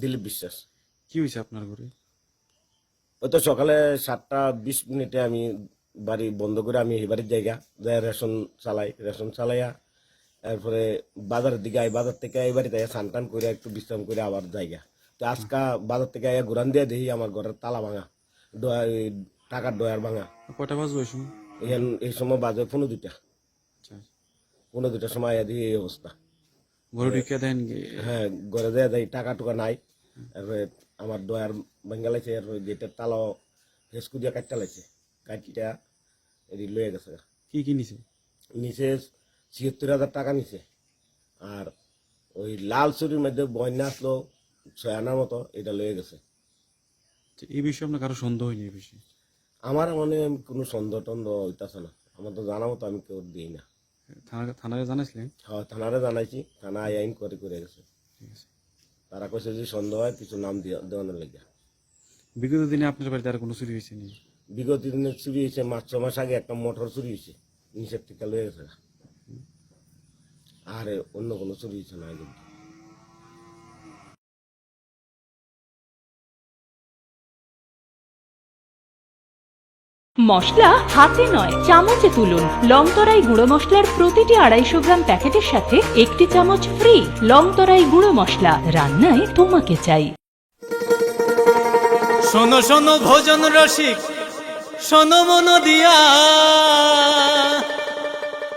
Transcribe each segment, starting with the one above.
দিলীপ বিশ্বাস। কি হয়েছে আপনার ঘরে? ওই তো সকালে সাতটা বিশ মিনিটে আমি বাড়ি বন্ধ করে আমি এই বাড়ির জায়গা যাই রেশন চালাই রেশন চালাইয়া তারপরে বাজারের দিকে আই বাজার থেকে এই বাড়িতে স্নান টান করে একটু বিশ্রাম করে আবার জায়গা। তো আজকা বাজার থেকে আইয়া ঘুরান দিয়ে দেখি আমার ঘরের তালা ভাঙা টাকার ডয়ার ভাঙা। কটা বাজবে ওই সময়? এই এই সময় বাজে পনেরো দুইটা। আচ্ছা। পনেরো দুইটার সময় আইয়া দেখি এই অবস্থা। ঘরে ঢুকে দেন হ্যাঁ ঘরে দেয়া দেয় টাকা টুকা নাই। তারপরে আমার ডয়ার ভাঙ্গা লাগছে এরপরে গেটের তালাও হেসকু দিয়ে কাটটা লাগছে কাটটা এদিকে লয়ে গেছে। কি কি নিছে? নিচে ছিয়াত্তর হাজার টাকা নিছে। আর ওই লাল চুরির মধ্যে বন্যা আসলো ছয় আনার মতো এটা লয়ে গেছে। এই বিষয়ে আপনার কারও সন্দেহ হয়নি এই বিষয়ে? আমার মানে কোনো সন্দেহ টন্দেহ হইতাছে না। আমার তো জানা মতো আমি কেউ দিই না। থানা থানারে জানাইছিলেন হ্যাঁ থানারে জানাইছি। থানা আই আইন করে করে গেছে। তারা কইছে যে সন্দেহ হয় কিছু নাম দেওয়ানোর লেগে বিগত দিনে আপনার বাড়িতে আর কোনো চুরি হয়েছে নি? বিগত দিনে চুরি হয়েছে মাস ছ মাস আগে একটা মোটর চুরি হয়েছে নিচের থেকে লয়ে গেছে। আর অন্য কোনো চুরি হয়েছে না এই মশলা হাতে নয় চামচে তুলুন। লংতরাই গুঁড়ো মশলার প্রতিটি আড়াইশো গ্রাম প্যাকেটের সাথে একটি চামচ ফ্রি লংতরাই গুঁড়ো মশলা। রান্নায় তোমাকে চাই। শোনো শোনো ভোজন রসিক শোনো মন দিয়া।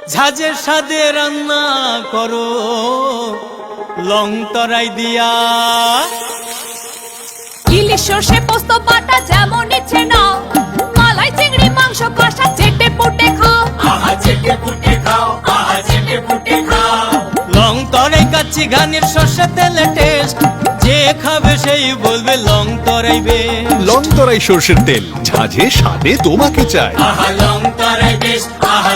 ঝাঁঝের সাদে রান্না করো লং তরাই দিয়া। ইলিশ সর্ষে পোস্ত বাটা যেমন ইচ্ছে নাও। তরাই গানের ঘানির সর্ষে তেলে টেস্ট যে খাবে সেই বলবে লং তরাইবে। লং তরাই সর্ষের তেল। ঝাঁঝে স্বাদে তোমাকে চাই। আহা লং তরাই বেশ আহা